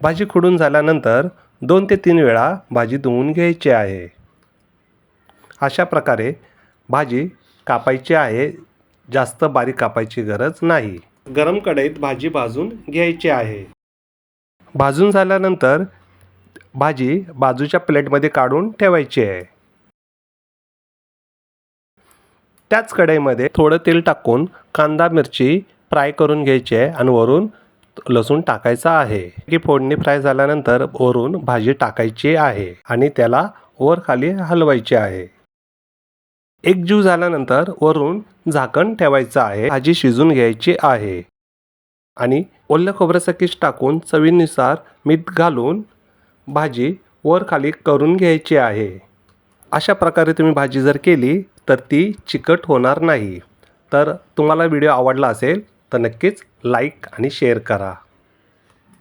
भाजी खुडून झाल्यानंतर दोन ते तीन वेळा भाजी धुवून घ्यायची आहे. अशा प्रकारे भाजी कापायची आहे. जास्त बारीक कापायची गरज नाही. गरम कढईत भाजी भाजून घ्यायची आहे. भाजून झाल्यानंतर भाजी बाजूच्या प्लेटमध्ये काढून ठेवायची आहे. त्याच कढईमध्ये थोडं तेल टाकून कांदा मिरची फ्राय करून घ्यायची आहे आणि वरून लसूण टाकायचा आहे. ही फोडणी फ्राय झाल्यानंतर वरून भाजी टाकायची आहे आणि त्याला वर खाली हलवायची आहे. एक जीव झाल्यानंतर वरून झाकण ठेवायचं आहे. भाजी शिजून घ्यायची आहे. आणि ओल्या खोबऱ्याचा किस टाकून चवीनुसार मीठ घालून भाजी वर खाली करून घ्यायची आहे. अशा प्रकारे तुम्ही भाजी जर केली तर ती चिकट होणार नाही. तर तुम्हाला व्हिडिओ आवडला असेल तर नक्कीच लाईक आणि शेअर करा.